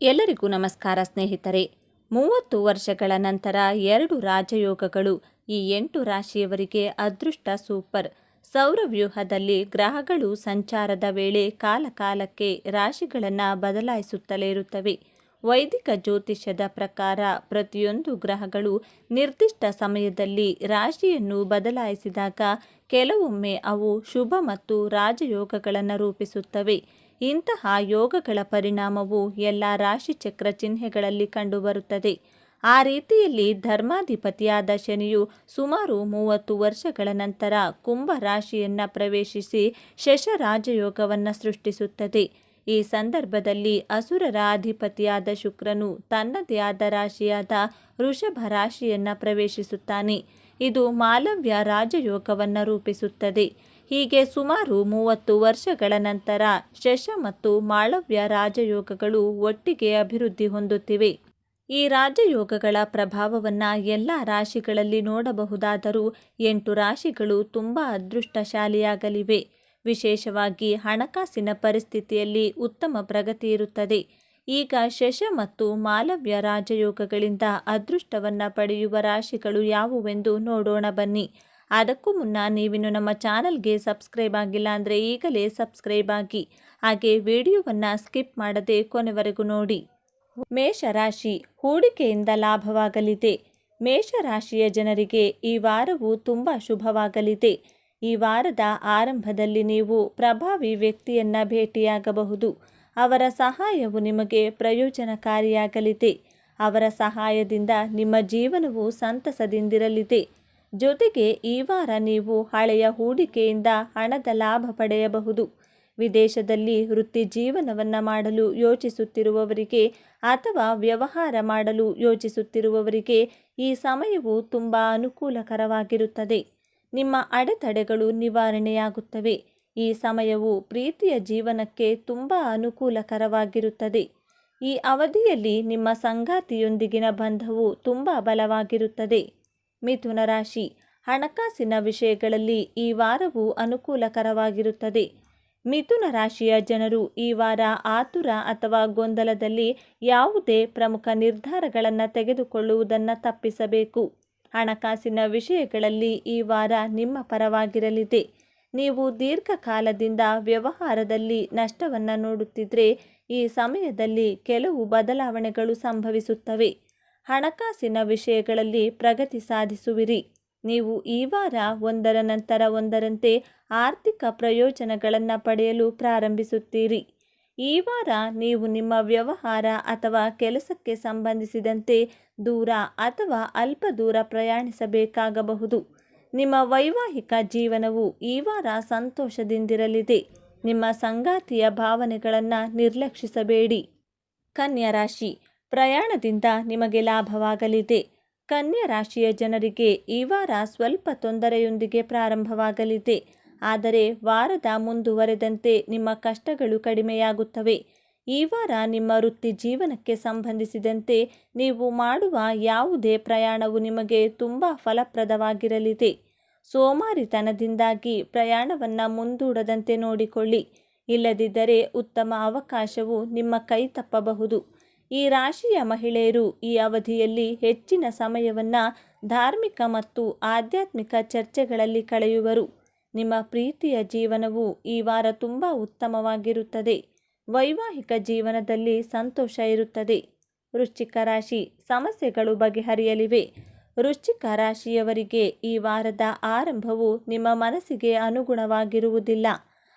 ಎಲ್ಲರಿಗೂ ನಮಸ್ಕಾರ ಸ್ನೇಹಿತರೆ. ಮೂವತ್ತು ವರ್ಷಗಳ ನಂತರ ಎರಡು ರಾಜಯೋಗಗಳು ಈ ಎಂಟು ರಾಶಿಯವರಿಗೆ ಅದೃಷ್ಟ ಸೂಪರ್. ಸೌರವ್ಯೂಹದಲ್ಲಿ ಗ್ರಹಗಳು ಸಂಚಾರದ ವೇಳೆ ಕಾಲಕಾಲಕ್ಕೆ ರಾಶಿಗಳನ್ನು ಬದಲಾಯಿಸುತ್ತಲೇ ಇರುತ್ತವೆ. ವೈದಿಕ ಜ್ಯೋತಿಷ್ಯದ ಪ್ರಕಾರ ಪ್ರತಿಯೊಂದು ಗ್ರಹಗಳು ನಿರ್ದಿಷ್ಟ ಸಮಯದಲ್ಲಿ ರಾಶಿಯನ್ನು ಬದಲಾಯಿಸಿದಾಗ ಕೆಲವೊಮ್ಮೆ ಅವು ಶುಭ ಮತ್ತು ರಾಜಯೋಗಗಳನ್ನು ರೂಪಿಸುತ್ತವೆ. ಇಂತಹ ಯೋಗಗಳ ಪರಿಣಾಮವು ಎಲ್ಲ ರಾಶಿಚಕ್ರ ಚಿಹ್ನೆಗಳಲ್ಲಿ ಕಂಡುಬರುತ್ತದೆ. ಆ ರೀತಿಯಲ್ಲಿ ಧರ್ಮಾಧಿಪತಿಯಾದ ಶನಿಯು ಸುಮಾರು ಮೂವತ್ತು ವರ್ಷಗಳ ನಂತರ ಕುಂಭ ರಾಶಿಯನ್ನು ಪ್ರವೇಶಿಸಿ ಶಶ ರಾಜಯೋಗವನ್ನು ಸೃಷ್ಟಿಸುತ್ತದೆ. ಈ ಸಂದರ್ಭದಲ್ಲಿ ಅಸುರರ ಅಧಿಪತಿಯಾದ ಶುಕ್ರನು ತನ್ನದೇ ಆದ ರಾಶಿಯಾದ ವೃಷಭ ರಾಶಿಯನ್ನು ಪ್ರವೇಶಿಸುತ್ತಾನೆ. ಇದು ಮಾಲವ್ಯ ರಾಜಯೋಗವನ್ನು ರೂಪಿಸುತ್ತದೆ. ಹೀಗೆ ಸುಮಾರು ಮೂವತ್ತು ವರ್ಷಗಳ ನಂತರ ಶಶ ಮತ್ತು ಮಾಳವ್ಯ ರಾಜಯೋಗಗಳು ಒಟ್ಟಿಗೆ ಅಭಿವೃದ್ಧಿ ಹೊಂದುತ್ತಿವೆ. ಈ ರಾಜಯೋಗಗಳ ಪ್ರಭಾವವನ್ನು ಎಲ್ಲ ರಾಶಿಗಳಲ್ಲಿ ನೋಡಬಹುದಾದರೂ ಎಂಟು ರಾಶಿಗಳು ತುಂಬ ಅದೃಷ್ಟಶಾಲಿಯಾಗಲಿವೆ. ವಿಶೇಷವಾಗಿ ಹಣಕಾಸಿನ ಪರಿಸ್ಥಿತಿಯಲ್ಲಿ ಉತ್ತಮ ಪ್ರಗತಿ ಇರುತ್ತದೆ. ಈಗ ಶಶ ಮತ್ತು ಮಾಲವ್ಯ ರಾಜಯೋಗಗಳಿಂದ ಅದೃಷ್ಟವನ್ನು ಪಡೆಯುವ ರಾಶಿಗಳು ಯಾವುವೆಂದು ನೋಡೋಣ ಬನ್ನಿ. ಅದಕ್ಕೂ ಮುನ್ನ ನೀವಿನ್ನು ನಮ್ಮ ಚಾನಲ್ಗೆ ಸಬ್ಸ್ಕ್ರೈಬ್ ಆಗಿಲ್ಲ ಅಂದರೆ ಈಗಲೇ ಸಬ್ಸ್ಕ್ರೈಬ್ ಆಗಿ. ಹಾಗೆ ವಿಡಿಯೋವನ್ನು ಸ್ಕಿಪ್ ಮಾಡದೆ ಕೊನೆವರೆಗೂ ನೋಡಿ. ಮೇಷರಾಶಿ ಹೂಡಿಕೆಯಿಂದ ಲಾಭವಾಗಲಿದೆ. ಮೇಷರಾಶಿಯ ಜನರಿಗೆ ಈ ವಾರವು ತುಂಬ ಶುಭವಾಗಲಿದೆ. ಈ ವಾರದ ಆರಂಭದಲ್ಲಿ ನೀವು ಪ್ರಭಾವಿ ವ್ಯಕ್ತಿಯನ್ನ ಭೇಟಿಯಾಗಬಹುದು. ಅವರ ಸಹಾಯವು ನಿಮಗೆ ಪ್ರಯೋಜನಕಾರಿಯಾಗಲಿದೆ. ಅವರ ಸಹಾಯದಿಂದ ನಿಮ್ಮ ಜೀವನವು ಸಂತಸದಿಂದಿರಲಿದೆ. ಜೊತೆಗೆ ಈ ವಾರ ನೀವು ಹಳೆಯ ಹೂಡಿಕೆಯಿಂದ ಹಣದ ಲಾಭ ಪಡೆಯಬಹುದು. ವಿದೇಶದಲ್ಲಿ ವೃತ್ತಿ ಜೀವನವನ್ನು ಮಾಡಲು ಯೋಚಿಸುತ್ತಿರುವವರಿಗೆ ಅಥವಾ ವ್ಯವಹಾರ ಮಾಡಲು ಯೋಚಿಸುತ್ತಿರುವವರಿಗೆ ಈ ಸಮಯವು ತುಂಬ ಅನುಕೂಲಕರವಾಗಿರುತ್ತದೆ. ನಿಮ್ಮ ಅಡೆತಡೆಗಳು ನಿವಾರಣೆಯಾಗುತ್ತವೆ. ಈ ಸಮಯವು ಪ್ರೀತಿಯ ಜೀವನಕ್ಕೆ ತುಂಬ ಅನುಕೂಲಕರವಾಗಿರುತ್ತದೆ. ಈ ಅವಧಿಯಲ್ಲಿ ನಿಮ್ಮ ಸಂಗಾತಿಯೊಂದಿಗಿನ ಬಂಧವು ತುಂಬ ಬಲವಾಗಿರುತ್ತದೆ. ಮಿಥುನ ರಾಶಿ. ಹಣಕಾಸಿನ ವಿಷಯಗಳಲ್ಲಿ ಈ ವಾರವು ಅನುಕೂಲಕರವಾಗಿರುತ್ತದೆ. ಮಿಥುನ ರಾಶಿಯ ಜನರು ಈ ವಾರ ಆತುರ ಅಥವಾ ಗೊಂದಲದಲ್ಲಿ ಯಾವುದೇ ಪ್ರಮುಖ ನಿರ್ಧಾರಗಳನ್ನು ತೆಗೆದುಕೊಳ್ಳುವುದನ್ನು ತಪ್ಪಿಸಬೇಕು. ಹಣಕಾಸಿನ ವಿಷಯಗಳಲ್ಲಿ ಈ ವಾರ ನಿಮ್ಮ ಪರವಾಗಿರಲಿದೆ. ನೀವು ದೀರ್ಘಕಾಲದಿಂದ ವ್ಯವಹಾರದಲ್ಲಿ ನಷ್ಟವನ್ನು ನೋಡುತ್ತಿದ್ದರೆ ಈ ಸಮಯದಲ್ಲಿ ಕೆಲವು ಬದಲಾವಣೆಗಳು ಸಂಭವಿಸುತ್ತವೆ. ಹಣಕಾಸಿನ ವಿಷಯಗಳಲ್ಲಿ ಪ್ರಗತಿ ಸಾಧಿಸುವಿರಿ. ನೀವು ಈ ವಾರ ಒಂದರ ನಂತರ ಒಂದರಂತೆ ಆರ್ಥಿಕ ಪ್ರಯೋಜನಗಳನ್ನು ಪಡೆಯಲು ಪ್ರಾರಂಭಿಸುತ್ತೀರಿ. ಈ ವಾರ ನೀವು ನಿಮ್ಮ ವ್ಯವಹಾರ ಅಥವಾ ಕೆಲಸಕ್ಕೆ ಸಂಬಂಧಿಸಿದಂತೆ ದೂರ ಅಥವಾ ಅಲ್ಪ ದೂರ ಪ್ರಯಾಣಿಸಬೇಕಾಗಬಹುದು. ನಿಮ್ಮ ವೈವಾಹಿಕ ಜೀವನವು ಈ ವಾರ ಸಂತೋಷದಿಂದಿರಲಿದೆ. ನಿಮ್ಮ ಸಂಗಾತಿಯ ಭಾವನೆಗಳನ್ನು ನಿರ್ಲಕ್ಷಿಸಬೇಡಿ. ಕನ್ಯಾ ರಾಶಿ ಪ್ರಯಾಣದಿಂದ ನಿಮಗೆ ಲಾಭವಾಗಲಿದೆ. ಕನ್ಯಾ ರಾಶಿಯ ಜನರಿಗೆ ಈ ವಾರ ಸ್ವಲ್ಪ ತೊಂದರೆಯೊಂದಿಗೆ ಪ್ರಾರಂಭವಾಗಲಿದೆ. ಆದರೆ ವಾರದ ಮುಂದುವರೆದಂತೆ ನಿಮ್ಮ ಕಷ್ಟಗಳು ಕಡಿಮೆಯಾಗುತ್ತವೆ. ಈ ವಾರ ನಿಮ್ಮ ವೃತ್ತಿ ಜೀವನಕ್ಕೆ ಸಂಬಂಧಿಸಿದಂತೆ ನೀವು ಮಾಡುವ ಯಾವುದೇ ಪ್ರಯಾಣವು ನಿಮಗೆ ತುಂಬ ಫಲಪ್ರದವಾಗಿರಲಿದೆ. ಸೋಮಾರಿತನದಿಂದಾಗಿ ಪ್ರಯಾಣವನ್ನು ಮುಂದೂಡದಂತೆ ನೋಡಿಕೊಳ್ಳಿ. ಇಲ್ಲದಿದ್ದರೆ ಉತ್ತಮ ಅವಕಾಶವು ನಿಮ್ಮ ಕೈ ತಪ್ಪಬಹುದು. ಈ ರಾಶಿಯ ಮಹಿಳೆಯರು ಈ ಅವಧಿಯಲ್ಲಿ ಹೆಚ್ಚಿನ ಸಮಯವನ್ನು ಧಾರ್ಮಿಕ ಮತ್ತು ಆಧ್ಯಾತ್ಮಿಕ ಚರ್ಚೆಗಳಲ್ಲಿ ಕಳೆಯುವರು. ನಿಮ್ಮ ಪ್ರೀತಿಯ ಜೀವನವು ಈ ವಾರ ತುಂಬ ಉತ್ತಮವಾಗಿರುತ್ತದೆ. ವೈವಾಹಿಕ ಜೀವನದಲ್ಲಿ ಸಂತೋಷ ಇರುತ್ತದೆ. ವೃಶ್ಚಿಕ ರಾಶಿ ಸಮಸ್ಯೆಗಳು ಬಗೆಹರಿಯಲಿವೆ. ವೃಶ್ಚಿಕ ರಾಶಿಯವರಿಗೆ ಈ ವಾರದ ಆರಂಭವು ನಿಮ್ಮ ಮನಸ್ಸಿಗೆ ಅನುಗುಣವಾಗಿರುವುದಿಲ್ಲ.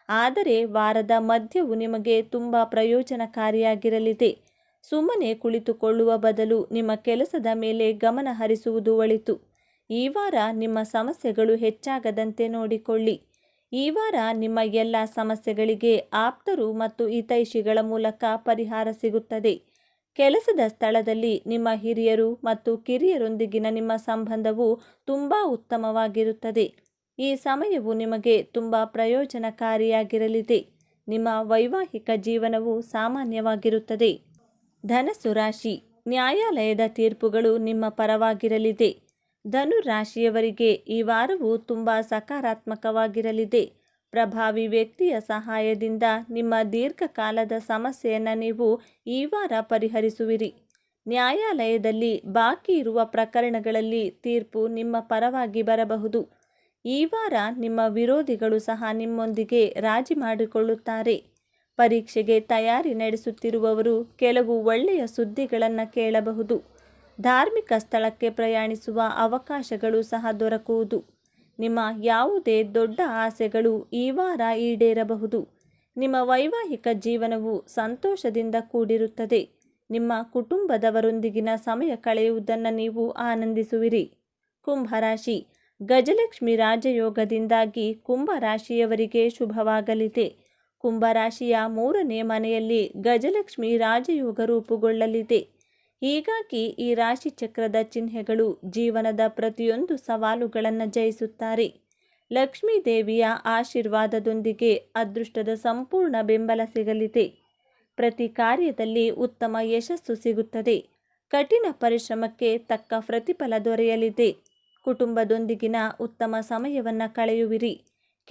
ಆದರೆ ವಾರದ ಮಧ್ಯವು ನಿಮಗೆ ತುಂಬ ಪ್ರಯೋಜನಕಾರಿಯಾಗಿರಲಿದೆ. ಸುಮ್ಮನೆ ಕುಳಿತುಕೊಳ್ಳುವ ಬದಲು ನಿಮ್ಮ ಕೆಲಸದ ಮೇಲೆ ಗಮನ ಹರಿಸುವುದು ಒಳಿತು. ಈ ವಾರ ನಿಮ್ಮ ಸಮಸ್ಯೆಗಳು ಹೆಚ್ಚಾಗದಂತೆ ನೋಡಿಕೊಳ್ಳಿ. ಈ ವಾರ ನಿಮ್ಮ ಎಲ್ಲ ಸಮಸ್ಯೆಗಳಿಗೆ ಆಪ್ತರು ಮತ್ತು ಹಿತೈಷಿಗಳ ಮೂಲಕ ಪರಿಹಾರ ಸಿಗುತ್ತದೆ. ಕೆಲಸದ ಸ್ಥಳದಲ್ಲಿ ನಿಮ್ಮ ಹಿರಿಯರು ಮತ್ತು ಕಿರಿಯರೊಂದಿಗಿನ ನಿಮ್ಮ ಸಂಬಂಧವು ತುಂಬ ಉತ್ತಮವಾಗಿರುತ್ತದೆ. ಈ ಸಮಯವು ನಿಮಗೆ ತುಂಬ ಪ್ರಯೋಜನಕಾರಿಯಾಗಿರಲಿದೆ. ನಿಮ್ಮ ವೈವಾಹಿಕ ಜೀವನವು ಸಾಮಾನ್ಯವಾಗಿರುತ್ತದೆ. ಧನಸ್ಸು ರಾಶಿ. ನ್ಯಾಯಾಲಯದ ತೀರ್ಪುಗಳು ನಿಮ್ಮ ಪರವಾಗಿರಲಿದೆ. ಧನು ರಾಶಿಯವರಿಗೆ ಈ ವಾರವು ತುಂಬ ಸಕಾರಾತ್ಮಕವಾಗಿರಲಿದೆ. ಪ್ರಭಾವಿ ವ್ಯಕ್ತಿಯ ಸಹಾಯದಿಂದ ನಿಮ್ಮ ದೀರ್ಘಕಾಲದ ಸಮಸ್ಯೆಯನ್ನು ನೀವು ಈ ವಾರ ಪರಿಹರಿಸುವಿರಿ. ನ್ಯಾಯಾಲಯದಲ್ಲಿ ಬಾಕಿ ಇರುವ ಪ್ರಕರಣಗಳಲ್ಲಿ ತೀರ್ಪು ನಿಮ್ಮ ಪರವಾಗಿ ಬರಬಹುದು. ಈ ವಾರ ನಿಮ್ಮ ವಿರೋಧಿಗಳು ಸಹ ನಿಮ್ಮೊಂದಿಗೆ ರಾಜಿ ಮಾಡಿಕೊಳ್ಳುತ್ತಾರೆ. ಪರೀಕ್ಷೆಗೆ ತಯಾರಿ ನಡೆಸುತ್ತಿರುವವರು ಕೆಲವು ಒಳ್ಳೆಯ ಸುದ್ದಿಗಳನ್ನು ಕೇಳಬಹುದು. ಧಾರ್ಮಿಕ ಸ್ಥಳಕ್ಕೆ ಪ್ರಯಾಣಿಸುವ ಅವಕಾಶಗಳು ಸಹ ದೊರಕುವುದು. ನಿಮ್ಮ ಯಾವುದೇ ದೊಡ್ಡ ಆಸೆಗಳು ಈ ವಾರ ಈಡೇರಬಹುದು. ನಿಮ್ಮ ವೈವಾಹಿಕ ಜೀವನವು ಸಂತೋಷದಿಂದ ಕೂಡಿರುತ್ತದೆ. ನಿಮ್ಮ ಕುಟುಂಬದವರೊಂದಿಗಿನ ಸಮಯ ಕಳೆಯುವುದನ್ನು ನೀವು ಆನಂದಿಸುವಿರಿ. ಕುಂಭರಾಶಿ. ಗಜಲಕ್ಷ್ಮಿ ರಾಜಯೋಗದಿಂದಾಗಿ ಕುಂಭರಾಶಿಯವರಿಗೆ ಶುಭವಾಗಲಿದೆ. ಕುಂಭರಾಶಿಯ ಮೂರನೇ ಮನೆಯಲ್ಲಿ ಗಜಲಕ್ಷ್ಮಿ ರಾಜಯೋಗ ರೂಪುಗೊಳ್ಳಲಿದೆ. ಹೀಗಾಗಿ ಈ ರಾಶಿ ಚಕ್ರದ ಚಿಹ್ನೆಗಳು ಜೀವನದ ಪ್ರತಿಯೊಂದು ಸವಾಲುಗಳನ್ನು ಜಯಿಸುತ್ತಾರೆ. ಲಕ್ಷ್ಮೀ ದೇವಿಯ ಆಶೀರ್ವಾದದೊಂದಿಗೆ ಅದೃಷ್ಟದ ಸಂಪೂರ್ಣ ಬೆಂಬಲ ಸಿಗಲಿದೆ. ಪ್ರತಿ ಕಾರ್ಯದಲ್ಲಿ ಉತ್ತಮ ಯಶಸ್ಸು ಸಿಗುತ್ತದೆ. ಕಠಿಣ ಪರಿಶ್ರಮಕ್ಕೆ ತಕ್ಕ ಪ್ರತಿಫಲ ದೊರೆಯಲಿದೆ. ಕುಟುಂಬದೊಂದಿಗಿನ ಉತ್ತಮ ಸಮಯವನ್ನು ಕಳೆಯುವಿರಿ.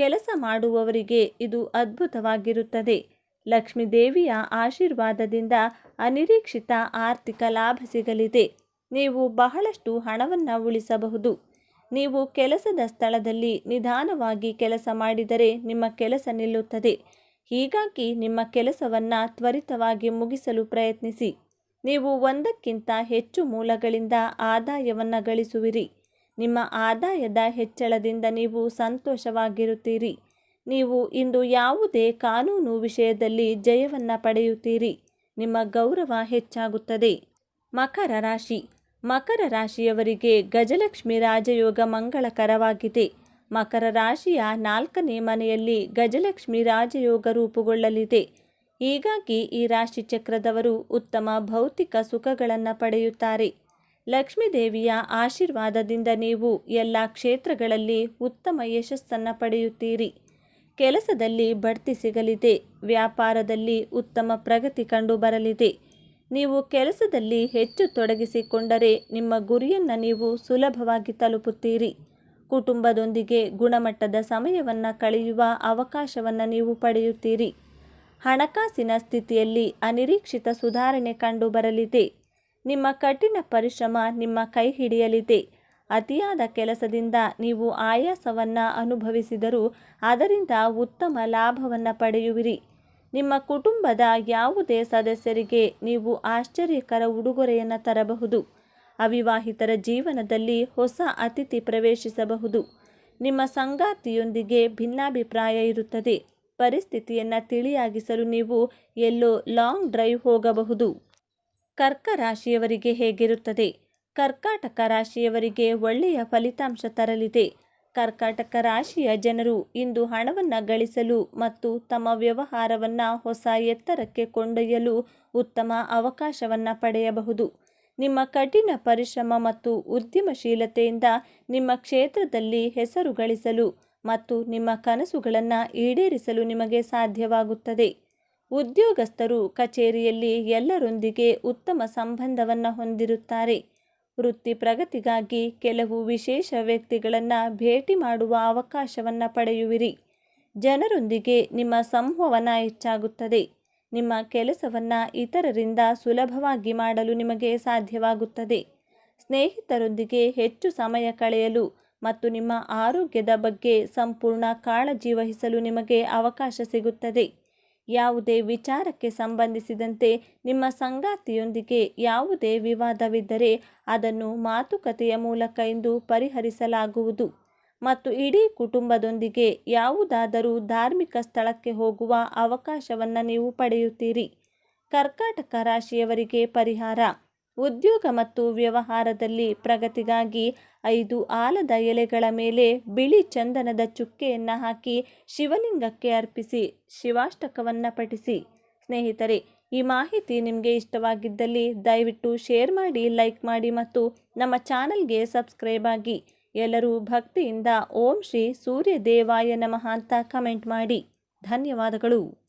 ಕೆಲಸ ಮಾಡುವವರಿಗೆ ಇದು ಅದ್ಭುತವಾಗಿರುತ್ತದೆ. ಲಕ್ಷ್ಮೀದೇವಿಯ ಆಶೀರ್ವಾದದಿಂದ ಅನಿರೀಕ್ಷಿತ ಆರ್ಥಿಕ ಲಾಭ ಸಿಗಲಿದೆ. ನೀವು ಬಹಳಷ್ಟು ಹಣವನ್ನು ಉಳಿಸಬಹುದು. ನೀವು ಕೆಲಸದ ಸ್ಥಳದಲ್ಲಿ ನಿಧಾನವಾಗಿ ಕೆಲಸ ಮಾಡಿದರೆ ನಿಮ್ಮ ಕೆಲಸ ನಿಲ್ಲುತ್ತದೆ. ಹೀಗಾಗಿ ನಿಮ್ಮ ಕೆಲಸವನ್ನು ತ್ವರಿತವಾಗಿ ಮುಗಿಸಲು ಪ್ರಯತ್ನಿಸಿ. ನೀವು ಒಂದಕ್ಕಿಂತ ಹೆಚ್ಚು ಮೂಲಗಳಿಂದ ಆದಾಯವನ್ನು ಗಳಿಸುವಿರಿ. ನಿಮ್ಮ ಆದಾಯದ ಹೆಚ್ಚಳದಿಂದ ನೀವು ಸಂತೋಷವಾಗಿರುತ್ತೀರಿ. ನೀವು ಇಂದು ಯಾವುದೇ ಕಾನೂನು ವಿಷಯದಲ್ಲಿ ಜಯವನ್ನು ಪಡೆಯುತ್ತೀರಿ. ನಿಮ್ಮ ಗೌರವ ಹೆಚ್ಚಾಗುತ್ತದೆ. ಮಕರ ರಾಶಿ. ಮಕರ ರಾಶಿಯವರಿಗೆ ಗಜಲಕ್ಷ್ಮಿ ರಾಜಯೋಗ ಮಂಗಳಕರವಾಗಿದೆ. ಮಕರ ರಾಶಿಯ ನಾಲ್ಕನೇ ಮನೆಯಲ್ಲಿ ಗಜಲಕ್ಷ್ಮಿ ರಾಜಯೋಗ ರೂಪುಗೊಳ್ಳಲಿದೆ. ಹೀಗಾಗಿ ಈ ರಾಶಿ ಚಕ್ರದವರು ಉತ್ತಮ ಭೌತಿಕ ಸುಖಗಳನ್ನು ಪಡೆಯುತ್ತಾರೆ. ಲಕ್ಷ್ಮೀದೇವಿಯ ಆಶೀರ್ವಾದದಿಂದ ನೀವು ಎಲ್ಲ ಕ್ಷೇತ್ರಗಳಲ್ಲಿ ಉತ್ತಮ ಯಶಸ್ಸನ್ನು ಪಡೆಯುತ್ತೀರಿ. ಕೆಲಸದಲ್ಲಿ ಬಡ್ತಿ ಸಿಗಲಿದೆ, ವ್ಯಾಪಾರದಲ್ಲಿ ಉತ್ತಮ ಪ್ರಗತಿ ಕಂಡು ಬರಲಿದೆ ನೀವು ಕೆಲಸದಲ್ಲಿ ಹೆಚ್ಚು ತೊಡಗಿಸಿಕೊಂಡರೆ ನಿಮ್ಮ ಗುರಿಯನ್ನು ನೀವು ಸುಲಭವಾಗಿ ತಲುಪುತ್ತೀರಿ. ಕುಟುಂಬದೊಂದಿಗೆ ಗುಣಮಟ್ಟದ ಸಮಯವನ್ನು ಕಳೆಯುವ ಅವಕಾಶವನ್ನು ನೀವು ಪಡೆಯುತ್ತೀರಿ. ಹಣಕಾಸಿನ ಸ್ಥಿತಿಯಲ್ಲಿ ಅನಿರೀಕ್ಷಿತ ಸುಧಾರಣೆ ಕಂಡುಬರಲಿದೆ. ನಿಮ್ಮ ಕಠಿಣ ಪರಿಶ್ರಮ ನಿಮ್ಮ ಕೈ ಹಿಡಿಯಲಿದೆ. ಅತಿಯಾದ ಕೆಲಸದಿಂದ ನೀವು ಆಯಾಸವನ್ನು ಅನುಭವಿಸಿದರೂ ಅದರಿಂದ ಉತ್ತಮ ಲಾಭವನ್ನು ಪಡೆಯುವಿರಿ. ನಿಮ್ಮ ಕುಟುಂಬದ ಯಾವುದೇ ಸದಸ್ಯರಿಗೆ ನೀವು ಆಶ್ಚರ್ಯಕರ ಉಡುಗೊರೆಯನ್ನು ತರಬಹುದು. ಅವಿವಾಹಿತರ ಜೀವನದಲ್ಲಿ ಹೊಸ ಅತಿಥಿ ಪ್ರವೇಶಿಸಬಹುದು. ನಿಮ್ಮ ಸಂಗಾತಿಯೊಂದಿಗೆ ಭಿನ್ನಾಭಿಪ್ರಾಯ ಇರುತ್ತದೆ. ಪರಿಸ್ಥಿತಿಯನ್ನು ತಿಳಿಯಾಗಿಸಲು ನೀವು ಎಲ್ಲೋ ಲಾಂಗ್ ಡ್ರೈವ್ ಹೋಗಬಹುದು. ಕರ್ಕ ರಾಶಿಯವರಿಗೆ ಹೇಗಿರುತ್ತದೆ? ಕರ್ಕಾಟಕ ರಾಶಿಯವರಿಗೆ ಒಳ್ಳೆಯ ಫಲಿತಾಂಶ ತರಲಿದೆ. ಕರ್ಕಾಟಕ ರಾಶಿಯ ಜನರು ಇಂದು ಹಣವನ್ನು ಗಳಿಸಲು ಮತ್ತು ತಮ್ಮ ವ್ಯವಹಾರವನ್ನು ಹೊಸ ಎತ್ತರಕ್ಕೆ ಕೊಂಡೊಯ್ಯಲು ಉತ್ತಮ ಅವಕಾಶವನ್ನು ಪಡೆಯಬಹುದು. ನಿಮ್ಮ ಕಠಿಣ ಪರಿಶ್ರಮ ಮತ್ತು ಉದ್ಯಮಶೀಲತೆಯಿಂದ ನಿಮ್ಮ ಕ್ಷೇತ್ರದಲ್ಲಿ ಹೆಸರು ಗಳಿಸಲು ಮತ್ತು ನಿಮ್ಮ ಕನಸುಗಳನ್ನು ಈಡೇರಿಸಲು ನಿಮಗೆ ಸಾಧ್ಯವಾಗುತ್ತದೆ. ಉದ್ಯೋಗಸ್ಥರು ಕಚೇರಿಯಲ್ಲಿ ಎಲ್ಲರೊಂದಿಗೆ ಉತ್ತಮ ಸಂಬಂಧವನ್ನು ಹೊಂದಿರುತ್ತಾರೆ. ವೃತ್ತಿ ಪ್ರಗತಿಗಾಗಿ ಕೆಲವು ವಿಶೇಷ ವ್ಯಕ್ತಿಗಳನ್ನು ಭೇಟಿ ಮಾಡುವ ಅವಕಾಶವನ್ನು ಪಡೆಯುವಿರಿ. ಜನರೊಂದಿಗೆ ನಿಮ್ಮ ಸಂವಹನ ಹೆಚ್ಚಾಗುತ್ತದೆ. ನಿಮ್ಮ ಕೆಲಸವನ್ನು ಇತರರಿಂದ ಸುಲಭವಾಗಿ ಮಾಡಲು ನಿಮಗೆ ಸಾಧ್ಯವಾಗುತ್ತದೆ. ಸ್ನೇಹಿತರೊಂದಿಗೆ ಹೆಚ್ಚು ಸಮಯ ಕಳೆಯಲು ಮತ್ತು ನಿಮ್ಮ ಆರೋಗ್ಯದ ಬಗ್ಗೆ ಸಂಪೂರ್ಣ ಕಾಳಜಿ ವಹಿಸಲು ನಿಮಗೆ ಅವಕಾಶ ಸಿಗುತ್ತದೆ. ಯಾವುದೇ ವಿಚಾರಕ್ಕೆ ಸಂಬಂಧಿಸಿದಂತೆ ನಿಮ್ಮ ಸಂಗಾತಿಯೊಂದಿಗೆ ಯಾವುದೇ ವಿವಾದವಿದ್ದರೆ ಅದನ್ನು ಮಾತುಕತೆಯ ಮೂಲಕ ಇಂದು ಪರಿಹರಿಸಲಾಗುವುದು. ಮತ್ತು ಇಡೀ ಕುಟುಂಬದೊಂದಿಗೆ ಯಾವುದಾದರೂ ಧಾರ್ಮಿಕ ಸ್ಥಳಕ್ಕೆ ಹೋಗುವ ಅವಕಾಶವನ್ನು ನೀವು ಪಡೆಯುತ್ತೀರಿ. ಕರ್ಕಾಟಕ ರಾಶಿಯವರಿಗೆ ಪರಿಹಾರ. ಉದ್ಯೋಗ ಮತ್ತು ವ್ಯವಹಾರದಲ್ಲಿ ಪ್ರಗತಿಗಾಗಿ ಐದು ಆಲದ ಎಲೆಗಳ ಮೇಲೆ ಬಿಳಿ ಚಂದನದ ಚುಕ್ಕೆಯನ್ನು ಹಾಕಿ ಶಿವಲಿಂಗಕ್ಕೆ ಅರ್ಪಿಸಿ, ಶಿವಾಷ್ಟಕವನ್ನು ಪಠಿಸಿ. ಸ್ನೇಹಿತರೆ, ಈ ಮಾಹಿತಿ ನಿಮಗೆ ಇಷ್ಟವಾಗಿದ್ದಲ್ಲಿ ದಯವಿಟ್ಟು ಶೇರ್ ಮಾಡಿ, ಲೈಕ್ ಮಾಡಿ ಮತ್ತು ನಮ್ಮ ಚಾನಲ್ಗೆ ಸಬ್ಸ್ಕ್ರೈಬ್ ಆಗಿ. ಎಲ್ಲರೂ ಭಕ್ತಿಯಿಂದ ಓಂ ಶ್ರೀ ಸೂರ್ಯ ದೇವಾಯ ನಮಃ ಅಂತ ಕಮೆಂಟ್ ಮಾಡಿ. ಧನ್ಯವಾದಗಳು.